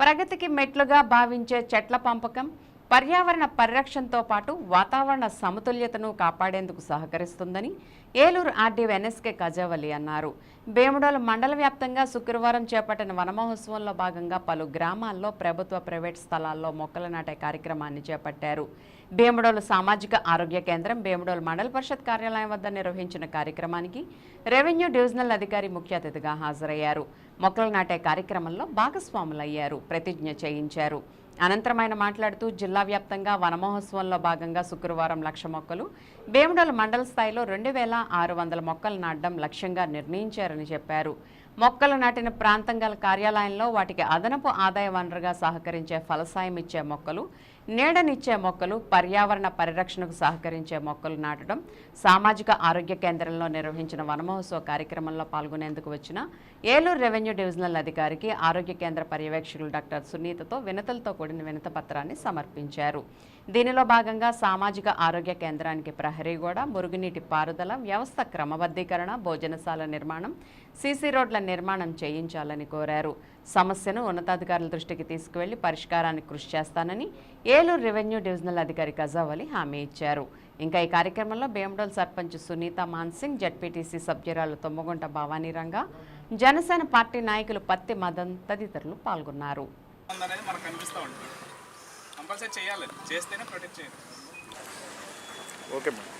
ప్రగతికి మెట్లుగా భావించే చెట్ల పంపకం పర్యావరణ పరిరక్షణతో పాటు వాతావరణ సమతుల్యతను కాపాడేందుకు సహకరిస్తుందని ఏలూరు ఆర్డీ ఎన్ఎస్కే కజావలి అన్నారు. భీముడోలు మండల వ్యాప్తంగా శుక్రవారం చేపట్టిన వనమహోత్సవంలో భాగంగా పలు గ్రామాల్లో ప్రభుత్వ ప్రైవేట్ స్థలాల్లో మొక్కలు నాటే కార్యక్రమాన్ని చేపట్టారు. భీముడోలు సామాజిక ఆరోగ్య కేంద్రం భీముడోలు మండల పరిషత్ కార్యాలయం వద్ద నిర్వహించిన కార్యక్రమానికి రెవెన్యూ డివిజనల్ అధికారి ముఖ్య అతిథిగా హాజరయ్యారు. మొక్కలు నాటే కార్యక్రమంలో భాగస్వాములయ్యారు. ప్రతిజ్ఞ చేయించారు. అనంతరం ఆయన మాట్లాడుతూ జిల్లా వ్యాప్తంగా వనమహోత్సవంలో భాగంగా శుక్రవారం లక్ష మొక్కలు భీమడోలు మండల స్థాయిలో రెండు వేల ఆరు వందల మొక్కలు నాటడం లక్ష్యంగా నిర్ణయించారని చెప్పారు. మొక్కలు నాటిన ప్రాంతం గల కార్యాలయంలో వాటికి అదనపు ఆదాయ వనరుగా సహకరించే ఫలసాయం ఇచ్చే మొక్కలు నీడనిచ్చే మొక్కలు పర్యావరణ పరిరక్షణకు సహకరించే మొక్కలు నాటడం సామాజిక ఆరోగ్య కేంద్రంలో నిర్వహించిన వనమహోత్సవ కార్యక్రమంలో పాల్గొనేందుకు వచ్చిన ఏలూరు రెవెన్యూ డివిజనల్ అధికారికి ఆరోగ్య కేంద్ర పర్యవేక్షకులు డాక్టర్ సునీతతో వినతులతో కూడిన వినత పత్రాన్ని సమర్పించారు. దీనిలో భాగంగా సామాజిక ఆరోగ్య కేంద్రానికి ప్రహరీ గోడ మురుగునీటి పారుదల వ్యవస్థ క్రమబద్ధీకరణ భోజనశాల నిర్మాణం సీసీ రోడ్ల నిర్మాణం చేయించాలని కోరారు. సమస్యను ఉన్నతాధికారుల దృష్టికి తీసుకువెళ్ళి పరిష్కారానికి కృషి చేస్తానని ఏలూరు రెవెన్యూ డివిజనల్ అధికారి కజావలి హామీ ఇచ్చారు. ఇంకా ఈ కార్యక్రమంలో భీమడోల్ సర్పంచ్ సునీత మాన్సింగ్ జడ్పీటీసీ సభ్యురాలు తొమ్మగుంట భవానీ రంగా జనసేన పార్టీ నాయకులు పత్తి మదన్ తదితరులు పాల్గొన్నారు. అనేది మనకు కనిపిస్తూ ఉంటుంది. కంపల్సరీ చేయాలి. చేస్తేనే ప్రొటెక్ట్ చేయాలి. Okay madam.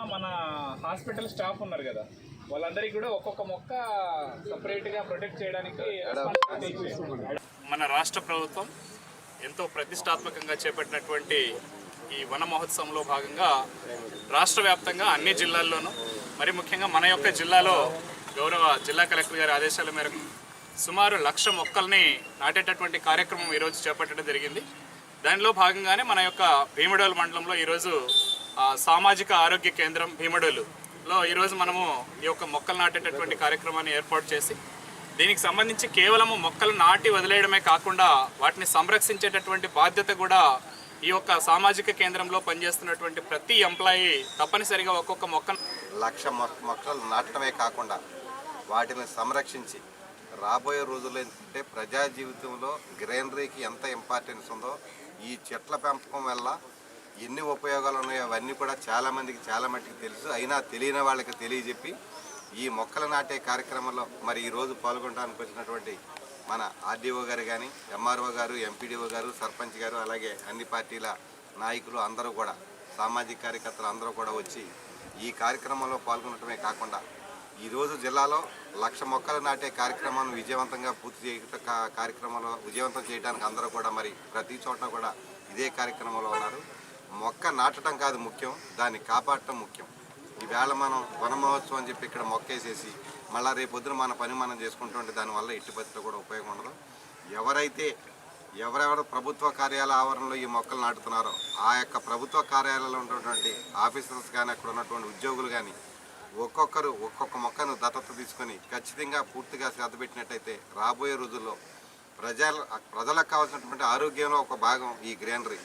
అమ్మ మన హాస్పిటల్ స్టాఫ్ ఉన్నారు కదా. వాళ్ళందరికీ కూడా ఒక్కొక్క మొక్క సపరేట్గా ప్రొటెక్ట్ చేయడానికి మన రాష్ట్ర ప్రభుత్వం ఎంతో ప్రతిష్టాత్మకంగా చేపట్టినటువంటి ఈ వన మహోత్సవంలో భాగంగా రాష్ట్ర వ్యాప్తంగా అన్ని జిల్లాల్లోనూ మరి ముఖ్యంగా మన యొక్క జిల్లాలో గౌరవ జిల్లా కలెక్టర్ గారి ఆదేశాల మేరకు సుమారు లక్ష మొక్కల్ని నాటేటటువంటి కార్యక్రమం ఈరోజు చేపట్టడం జరిగింది. దానిలో భాగంగానే మన యొక్క భీమడోలు మండలంలో ఈరోజు సామాజిక ఆరోగ్య కేంద్రం భీమడోలులో ఈరోజు మనము ఈ యొక్క మొక్కలు నాటేటటువంటి కార్యక్రమాన్ని ఏర్పాటు చేసి దీనికి సంబంధించి కేవలము మొక్కలు నాటి వదిలేయడమే కాకుండా వాటిని సంరక్షించేటటువంటి బాధ్యత కూడా ఈ యొక్క సామాజిక కేంద్రంలో పనిచేస్తున్నటువంటి ప్రతి ఎంప్లాయీ తప్పనిసరిగా ఒక్కొక్క మొక్క లక్ష మొక్కలు నాటడమే కాకుండా వాటిని సంరక్షించి రాబోయే రోజుల్లో ఏంటంటే ప్రజా జీవితంలో గ్రీనరీకి ఎంత ఇంపార్టెన్స్ ఉందో ఈ చెట్ల పెంపకం వల్ల ఎన్ని ఉపయోగాలు ఉన్నాయో అవన్నీ కూడా చాలామందికి చాలా మట్టుకు తెలుసు. అయినా తెలియని వాళ్ళకి తెలియజెప్పి ఈ మొక్కలు నాటే కార్యక్రమంలో మరి ఈరోజు పాల్గొనడానికి వచ్చినటువంటి మన ఆర్డీఓ గారు కానీ ఎంఆర్ఓ గారు ఎంపీడీఓ గారు సర్పంచ్ గారు అలాగే అన్ని పార్టీల నాయకులు అందరూ కూడా సామాజిక కార్యకర్తలు అందరూ కూడా వచ్చి ఈ కార్యక్రమంలో పాల్గొనటమే కాకుండా ఈరోజు జిల్లాలో లక్ష మొక్కలు నాటే కార్యక్రమాన్ని విజయవంతంగా పూర్తి చేయ కార్యక్రమంలో విజయవంతం చేయడానికి అందరూ కూడా మరి ప్రతి చోట కూడా ఇదే కార్యక్రమంలో ఉన్నారు. మొక్క నాటడం కాదు ముఖ్యం దాన్ని కాపాడటం ముఖ్యం. ఈవేళ మనం వన మహోత్సవం అని చెప్పి ఇక్కడ మొక్క వేసేసి మళ్ళీ రేపు మన పని మనం చేసుకుంటుంటే దానివల్ల ఎట్టి పరిస్థితుల్లో కూడా ఉపయోగం ఉండదు. ఎవరైతే ఎవరెవరు ప్రభుత్వ కార్యాలయ ఆవరణలో ఈ మొక్కలు నాటుతున్నారో ఆ యొక్క ప్రభుత్వ కార్యాలయంలో ఉన్నటువంటి ఆఫీసర్స్ కానీ అక్కడ ఉన్నటువంటి ఉద్యోగులు కానీ ఒక్కొక్కరు ఒక్కొక్క మొక్కను దత్తత తీసుకొని ఖచ్చితంగా పూర్తిగా శ్రద్ధ పెట్టినట్టయితే రాబోయే రోజుల్లో ప్రజల ప్రజలకు కావాల్సినటువంటి ఆరోగ్యంలో ఒక భాగం ఈ గ్రీనరీ.